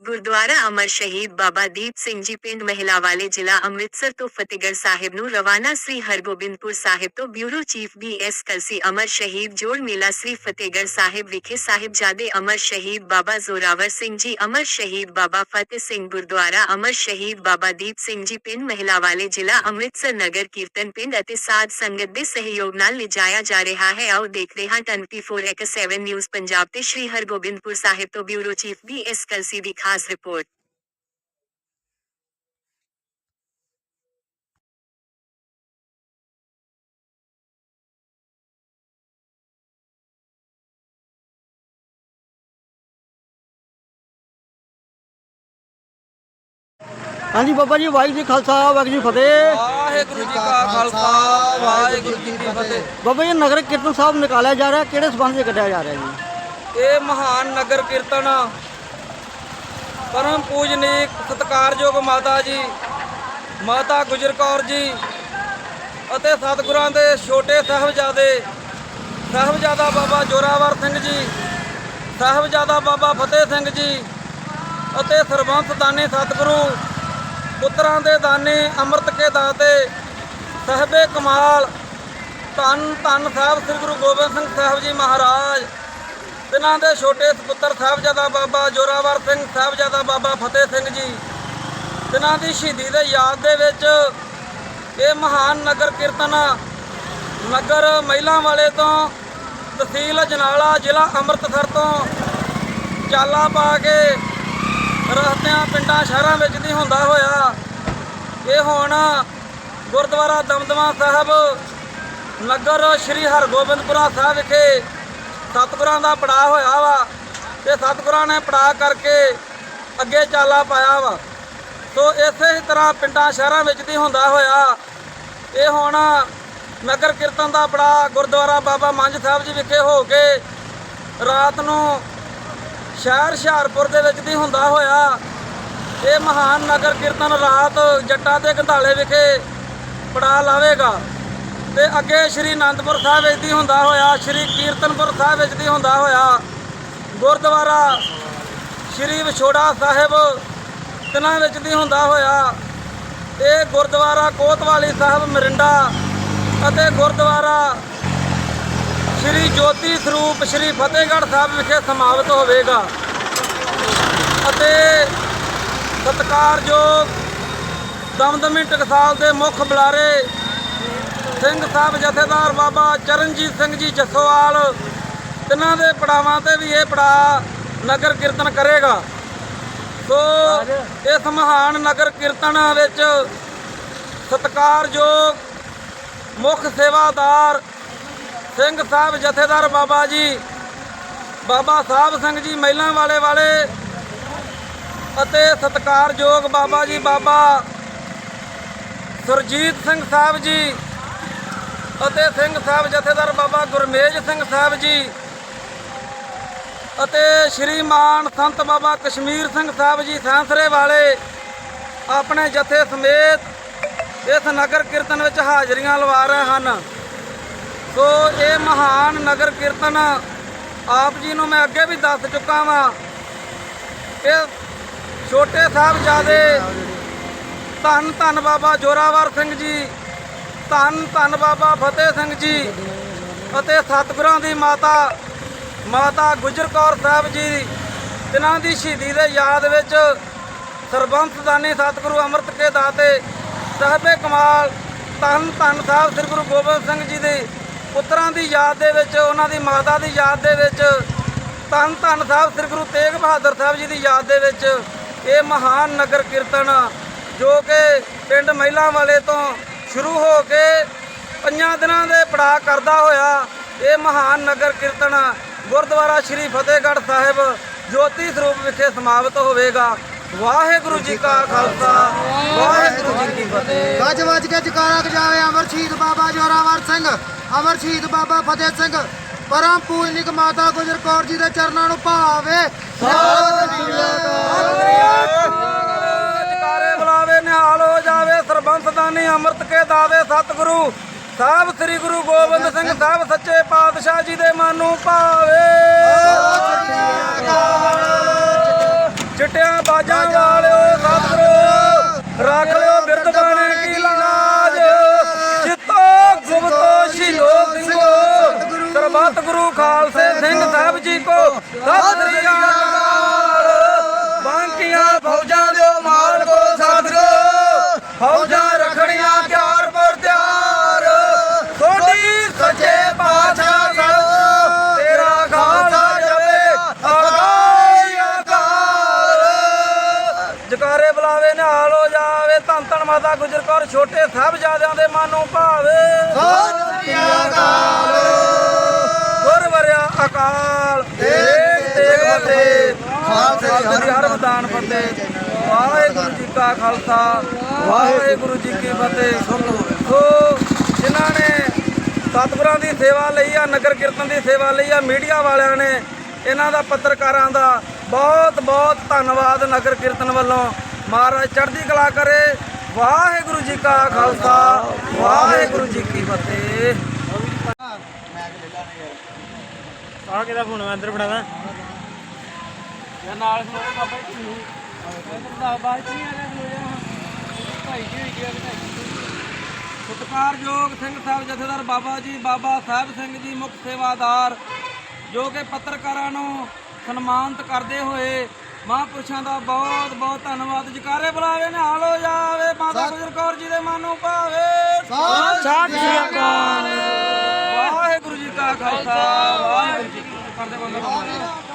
ਗੁਰਦੁਆਰਾ ਅਮਰ ਸ਼ਹੀਦ ਬਾਬਾ ਦੀਪ ਸਿੰਘ ਜੀ ਪਿੰਡ ਮਹਿਲਾ ਵਾਲੇ ਜ਼ਿਲ੍ਹਾ ਅੰਮ੍ਰਿਤਸਰ ਤੋਂ ਫਤਿਹਗੜ੍ਹ ਸਾਹਿਬ ਨੂੰ ਰਵਾਨਾ ਸ੍ਰੀ ਹਰਗੋਬਿੰਦਪੁਰ ਸਾਹਿਬ ਤੋਂ ਬਿਊਰੋ ਚੀਫ ਬੀ.ਐਸ. ਕਲਸੀ ਅਮਰ ਸ਼ਹੀਦ ਜੋੜ ਮੇਲਾ ਸ੍ਰੀ ਫਤਿਹਗੜ੍ਹ ਸਾਹਿਬ ਵਿਖੇ ਸਾਹਿਬਜ਼ਾਦੇ ਅਮਰ ਸ਼ਹੀਦ ਬਾਬਾ ਜ਼ੋਰਾਵਰ ਸਿੰਘ ਜੀ ਅਮਰ ਸ਼ਹੀਦ ਬਾਬਾ ਫਤਿਹ ਸਿੰਘ ਗੁਰਦੁਆਰਾ ਅਮਰ ਸ਼ਹੀਦ ਬਾਬਾ ਦੀਪ ਸਿੰਘ ਜੀ ਪਿੰਡ ਮਹਿਲਾ ਵਾਲੇ ਜ਼ਿਲ੍ਹਾ ਅੰਮ੍ਰਿਤਸਰ ਨਗਰ ਕੀਰਤਨ ਪਿੰਡ ਅਤੇ ਸਾਧ ਸੰਗਤ ਦੇ ਸਹਿਯੋਗ ਨਾਲ ਲਿਜਾਇਆ ਜਾ ਰਿਹਾ ਹੈ ਆਓ ਦੇਖਦੇ ਹਾਂ 24x7 ਨਿਊਜ਼ ਪੰਜਾਬ ਤੇ ਸ੍ਰੀ ਹਰਗੋਬਿੰਦਪੁਰ ਸਾਹਿਬ ਤੋਂ ਬਿਊਰੋ ਚੀਫ ਬੀ.ਐਸ. ਕਲਸੀ ਦੀ ਖਾਸ ਰਿਪੋਰਟ ਹਾਂਜੀ ਬਾਬਾ ਜੀ ਵਾਹਿਗੁਰੂ ਜੀ ਖਾਲਸਾ ਵਾਹਿਗੁਰੂ ਜੀ ਫਤਿਹ ਵਾਹਿਗੁਰੂ ਜੀ ਕਾ ਖਾਲਸਾ ਵਾਹਿਗੁਰੂ ਜੀ ਕੀ ਫਤਿਹ ਬਾਬਾ ਜੀ ਨਗਰ ਕੀਰਤਨ ਸਾਹਿਬ ਨਿਕਾਲਿਆ ਜਾ ਰਿਹਾ ਕਿਹੜੇ ਸਬੰਧ 'ਚ ਕੱਢਿਆ ਜਾ ਰਿਹਾ ਜੀ ਇਹ ਮਹਾਨ ਨਗਰ ਕੀਰਤਨ ਪਰਮ ਪੂਜਨੀਕ ਸਤਿਕਾਰਯੋਗ ਮਾਤਾ ਜੀ, ਮਾਤਾ ਗੁਜਰ ਕੌਰ ਜੀ ਅਤੇ ਸਤਿਗੁਰਾਂ ਦੇ ਛੋਟੇ ਸਾਹਿਬਜ਼ਾਦੇ, ਸਾਹਿਬਜ਼ਾਦਾ ਬਾਬਾ ਜੋਰਾਵਰ ਸਿੰਘ ਜੀ, ਸਾਹਿਬਜ਼ਾਦਾ ਬਾਬਾ ਫਤਿਹ ਸਿੰਘ ਜੀ ਅਤੇ ਸਰਬੰਸ ਦਾਨੀ ਸਤਿਗੁਰੂ, ਪੁੱਤਰਾਂ ਦੇ ਦਾਨੀ ਅੰਮ੍ਰਿਤ ਕੇ ਦਾਤੇ, ਸਹਿਬੇ ਕਮਾਲ, ਧੰਨ ਧੰਨ ਸਾਹਿਬ ਸ੍ਰੀ ਗੁਰੂ ਗੋਬਿੰਦ ਸਿੰਘ ਸਾਹਿਬ ਜੀ ਮਹਾਰਾਜ ਤਿਨਾਂ ਦੇ ਛੋਟੇ ਸੁਪੁੱਤਰ ਸਾਹਿਬਜ਼ਾਦਾ ਬਾਬਾ ਜੋਰਾਵਰ ਸਿੰਘ, ਸਾਹਿਬਜ਼ਾਦਾ ਬਾਬਾ ਫਤਿਹ ਸਿੰਘ ਜੀ। ਤਿੰਨਾਂ ਦੀ ਸ਼ਹੀਦੀ ਦੇ ਯਾਦ ਦੇ ਵਿੱਚ ਇਹ ਮਹਾਨ ਨਗਰ ਕੀਰਤਨ ਨਗਰ ਮਹਿਲਾ ਵਾਲੇ ਤੋਂ ਤਹਿਸੀਲ ਜਨਾਲਾ, ਜ਼ਿਲ੍ਹਾ ਅੰਮ੍ਰਿਤਸਰ ਤੋਂ ਚਾਲਾ ਪਾ ਕੇ ਰਸਤਿਆਂ, ਪਿੰਡਾਂ, ਸ਼ਹਿਰਾਂ ਵਿੱਚ ਦੀ ਹੁੰਦਾ ਹੋਇਆ। ਇਹ ਹੁਣ ਗੁਰਦੁਆਰਾ ਦਮਦਮਾ ਸਾਹਿਬ, ਨਗਰ ਸ੍ਰੀ ਹਰਗੋਬਿੰਦਪੁਰਾ ਸਾਹਿਬ ਵਿਖੇ ਸਤਿਗੁਰਾਂ ਦਾ ਪੜਾ ਹੋਇਆ ਵਾ ਤੇ ਸਤਿਗੁਰਾਂ ਨੇ ਪੜਾ ਕਰਕੇ ਅੱਗੇ ਚਾਲਾ ਪਾਇਆ ਵਾ। ਸੋ ਇਸੇ ਹੀ ਤਰ੍ਹਾਂ ਪਿੰਡਾਂ ਸ਼ਹਿਰਾਂ ਵਿੱਚ ਵੀ ਹੁੰਦਾ ਹੋਇਆ। ਇਹ ਹੁਣ ਨਗਰ ਕੀਰਤਨ ਦਾ ਪੜਾ ਗੁਰਦੁਆਰਾ ਬਾਬਾ ਮੰਝ ਸਾਹਿਬ ਜੀ ਵਿਖੇ ਹੋ ਕੇ ਰਾਤ ਨੂੰ ਸ਼ਹਿਰ ਹੁਸ਼ਿਆਰਪੁਰ ਦੇ ਵਿੱਚ ਵੀ ਹੁੰਦਾ ਹੋਇਆ। ਇਹ ਮਹਾਨ ਨਗਰ ਕੀਰਤਨ ਰਾਤ ਜੱਟਾਂ ਦੇ ਗੰਧਾਲੇ ਵਿਖੇ ਪੜਾ ਲਾਵੇਗਾ। ਤੇ ਅੱਗੇ ਸ਼੍ਰੀ ਅਨੰਦਪੁਰ ਸਾਹਿਬ ਵਿੱਚ ਦੀ ਹੁੰਦਾ ਹੋਇਆ, ਸ਼੍ਰੀ ਕੀਰਤਨਪੁਰ ਸਾਹਿਬ ਵਿੱਚ ਦੀ ਹੁੰਦਾ ਹੋਇਆ। ਗੁਰਦੁਆਰਾ ਸ਼੍ਰੀ ਵਿਛੋੜਾ ਸਾਹਿਬ ਤਿੰਨਾਂ ਵਿੱਚ ਦੀ ਹੁੰਦਾ ਹੋਇਆ। ਇਹ ਗੁਰਦੁਆਰਾ ਕੋਤਵਾਲੀ ਸਾਹਿਬ ਮਰਿੰਡਾ ਅਤੇ ਗੁਰਦੁਆਰਾ ਸ਼੍ਰੀ ਜੋਤੀ ਸਰੂਪ ਸ਼੍ਰੀ ਫਤਿਹਗੜ੍ਹ ਸਾਹਿਬ ਵਿਖੇ ਸਮਾਪਤ ਹੋਵੇਗਾ। ਅਤੇ ਸਤਿਕਾਰਯੋਗ ਦਮਦਮੀ ਟਕਸਾਲ ਦੇ ਮੁੱਖ ਬੁਲਾਰੇ ਸਿੰਘ ਸਾਹਿਬ ਜਥੇਦਾਰ ਬਾਬਾ ਚਰਨਜੀਤ ਸਿੰਘ ਜੀ ਜਸੋਵਾਲ, ਤਿੰਨਾਂ ਦੇ ਪੜਾਵਾਂ ਤੇ ਵੀ ਇਹ ਪੜਾ ਨਗਰ ਕੀਰਤਨ ਕਰੇਗਾ। ਸੋ ਇਸ ਮਹਾਨ ਨਗਰ ਕੀਰਤਨ ਵਿੱਚ ਸਤਿਕਾਰਯੋਗ ਮੁੱਖ ਸੇਵਾਦਾਰ ਸਿੰਘ ਸਾਹਿਬ ਜਥੇਦਾਰ ਬਾਬਾ ਜੀ, ਬਾਬਾ ਸਾਹਿਬ ਸਿੰਘ ਜੀ ਮਹਿਲਾਂ ਵਾਲੇ ਵਾਲੇ ਅਤੇ ਸਤਿਕਾਰਯੋਗ ਬਾਬਾ ਜੀ ਬਾਬਾ ਸੁਰਜੀਤ ਸਿੰਘ ਸਾਹਿਬ ਜੀ ਅਤੇ ਸਿੰਘ ਸਾਹਿਬ ਜਥੇਦਾਰ ਬਾਬਾ ਗੁਰਮੇਜ ਸਿੰਘ ਸਾਹਿਬ ਜੀ ਅਤੇ ਸ਼੍ਰੀਮਾਨ ਸੰਤ ਬਾਬਾ ਕਸ਼ਮੀਰ ਸਿੰਘ ਸਾਹਿਬ ਜੀ ਸੈਂਸਰੇ ਵਾਲੇ ਆਪਣੇ ਜਥੇ ਸਮੇਤ ਇਸ ਨਗਰ ਕੀਰਤਨ ਵਿੱਚ ਹਾਜ਼ਰੀਆਂ ਲਵਾ ਰਹੇ ਹਨ। ਸੋ ਇਹ ਮਹਾਨ ਨਗਰ ਕੀਰਤਨ ਆਪ ਜੀ ਨੂੰ ਮੈਂ ਅੱਗੇ ਵੀ ਦੱਸ ਚੁੱਕਾ ਵਾਂ। ਇਹ ਛੋਟੇ ਸਾਹਿਬਜ਼ਾਦੇ ਧੰਨ ਧੰਨ ਬਾਬਾ ਜੋਰਾਵਰ ਸਿੰਘ ਜੀ ਧੰਨ ਧੰਨ ਬਾਬਾ ਫਤਿਹ ਸਿੰਘ ਜੀ ਅਤੇ ਸਤਿਗੁਰਾਂ ਦੀ ਮਾਤਾ ਮਾਤਾ ਗੁਜਰ ਕੌਰ ਸਾਹਿਬ ਜੀ, ਜਿਨ੍ਹਾਂ ਦੀ ਸ਼ਹੀਦੀ ਦੇ ਯਾਦ ਵਿੱਚ ਸਰਬੰਸ ਦਾਨੀ ਸਤਿਗੁਰੂ ਅੰਮ੍ਰਿਤ ਕੇ ਦਾਤੇ ਸਾਹਿਬੇ ਕਮਾਲ, ਧੰਨ ਧੰਨ ਸਾਹਿਬ ਸ੍ਰੀ ਗੁਰੂ ਗੋਬਿੰਦ ਸਿੰਘ ਜੀ ਦੇ ਪੁੱਤਰਾਂ ਦੀ ਯਾਦ ਦੇ ਵਿੱਚ, ਉਹਨਾਂ ਦੀ ਮਾਤਾ ਦੀ ਯਾਦ ਦੇ ਵਿੱਚ, ਧੰਨ ਧੰਨ ਸਾਹਿਬ ਸ੍ਰੀ ਗੁਰੂ ਤੇਗ ਬਹਾਦਰ ਸਾਹਿਬ ਜੀ ਦੀ ਯਾਦ ਦੇ ਵਿੱਚ ਇਹ ਮਹਾਨ ਨਗਰ ਕੀਰਤਨ ਜੋ ਕਿ ਪਿੰਡ ਮਹਿਲਾ ਵਾਲੇ ਤੋਂ ਸ਼ੁਰੂ ਹੋ ਕੇ ਪੰਜਾਂ ਦਿਨਾਂ ਦੇ ਪੜਾ ਕਰਦਾ ਹੋਇਆ ਇਹ ਮਹਾਨ ਨਗਰ ਕੀਰਤਨ ਗੁਰਦੁਆਰਾ ਸ਼੍ਰੀ ਫਤਿਹਗੜ੍ਹ ਸਾਹਿਬ ਜੋਤੀ ਸਰੂਪ ਵਿਖੇ ਸਮਾਪਤ ਹੋਵੇਗਾ। ਵਾਹਿਗੁਰੂ ਜੀ ਕਾ ਖਾਲਸਾ ਵਾਹਿਗੁਰੂ ਜੀ ਕੀ ਫਤਿਹ। ਗੱਜ ਵੱਜ ਕੇ ਜਕਾਰਾ ਜਾਵੇ ਅਮਰ ਸ਼ਹੀਦ ਬਾਬਾ ਜੋਰਾਵਰ ਸਿੰਘ ਅਮਰ ਸ਼ਹੀਦ ਬਾਬਾ ਫਤਿਹ ਸਿੰਘ। ਪਰਮ ਪੂਜਨਿਕ ਮਾਤਾ ਗੁਜਰ ਕੌਰ ਜੀ ਦੇ ਚਰਨਾਂ ਨੂੰ ਭਾਵੇ। ਦਾਨੀ ਅੰਮ੍ਰਿਤ ਕੇ ਦਾਵੇ ਸਤਿਗੁਰੂ। ਸਾਹਿਬ ਸ੍ਰੀ ਗੁਰੂ ਗੋਬਿੰਦ ਸਿੰਘ ਸਾਹਿਬ ਸੱਚੇ ਪਾਤਸ਼ਾਹ ਜੀ ਦੇ ਮਨ ਨੂੰ ਭਾਵੇ। ਚਿੱਟਿਆਂ ਫੌਜਾਂ ਵਾਲਿਓ ਸਤਿਗੁਰੂ ਰੱਖ ਲਿਓ ਬਿਰਧ ਬਣੇ ਕੀ ਲਾਜ। ਚਿੱਤੋ ਗੁਪਤੋ ਸ਼ਿਲੋ ਸਿੰਘੋ। ਸਰਬੱਤ ਗੁਰੂ ਖਾਲਸੇ ਸਿੰਘ ਸਾਹਿਬ ਜੀ ਕੋ। ਸਤਿ ਸ੍ਰੀ ਅਕਾਲ। ਮਾਤਾ ਗੁਜਰ ਕੌਰ ਛੋਟੇ ਸਾਹਿਬਜ਼ਾਦਿਆਂ ਦੇ ਮਨ ਭਾਵੇ। ਸਤਿ ਸ੍ਰੀ ਅਕਾਲ ਗੁਰਵਰਿਆ ਅਕਾਲ। ਤੇਗ ਤੇਗ ਫਤਿਹ ਖਾਲਸੇ ਦੀ ਹਰ ਮੈਦਾਨ ਫਤਿਹ। ਵਾਹਿਗੁਰੂ ਜੀ ਕਾ ਖਾਲਸਾ। ਵਾਹਿਗੁਰੂ ਜੀ ਕੀ ਫਤਿਹ। ਸੋ ਜਿਨ੍ਹਾਂ ਨੇ ਸਤਿਗੁਰਾਂ ਦੀ ਸੇਵਾ ਲਈ ਆ ਨਗਰ ਕੀਰਤਨ ਦੀ ਸੇਵਾ ਲਈ ਆ ਮੀਡੀਆ ਵਾਲਿਆਂ ਨੇ ਇਹਨਾਂ ਦਾ ਪੱਤਰਕਾਰਾਂ ਦਾ ਬਹੁਤ ਬਹੁਤ ਧੰਨਵਾਦ ਨਗਰ ਕੀਰਤਨ ਵੱਲੋਂ। ਮਹਾਰਾਜ ਚੜ੍ਹਦੀ ਕਲਾ ਕਰੇ। ਵਾਹਿਗੁਰੂ ਜੀ ਕਾ ਖਾਲਸਾ ਵਾਹਿਗੁਰੂ ਜੀ ਕੀ ਫਤਿਹ। ਆ ਕਿਹਦਾ ਫੋਨ ਮੈਂ ਅੰਦਰ ਫੜਾਦਾ। ਨਾਲ ਖਲੋਏ ਬਾਬਾ ਜੀ ਦਾ ਬਾਜੀ ਆਲੇ ਖਲੋਇਆ ਭਾਈ ਜੀ ਹੋਈ ਗਿਆ ਸਤਿਕਾਰਯੋਗ ਸਿੰਘ ਸਾਹਿਬ ਜਥੇਦਾਰ ਬਾਬਾ ਜੀ ਬਾਬਾ ਸਾਹਿਬ ਸਿੰਘ ਜੀ ਮੁੱਖ ਸੇਵਾਦਾਰ ਜੋ ਕਿ ਪੱਤਰਕਾਰਾਂ ਨੂੰ ਸਨਮਾਨਿਤ ਕਰਦੇ ਹੋਏ ਮਹਾਂਪੁਰਸ਼ਾਂ ਦਾ ਬਹੁਤ ਬਹੁਤ ਧੰਨਵਾਦ। ਜਕਾਰੇ ਬੁਲਾਵੇ ਨਿਹਾਲ ਹੋ ਜਾਵੇ ਮਾਤਾ ਗੁਜਰ ਕੌਰ ਜੀ ਦੇ ਮਨ ਨੂੰ ਭਾਵੇ। ਸਤਿ ਸ੍ਰੀ ਅਕਾਲ। ਵਾਹਿਗੁਰੂ ਜੀ ਕਾ ਖਾਲਸਾ ਵਾਹਿਗੁਰੂ ਜੀ ਕੀ ਫਤਿਹ।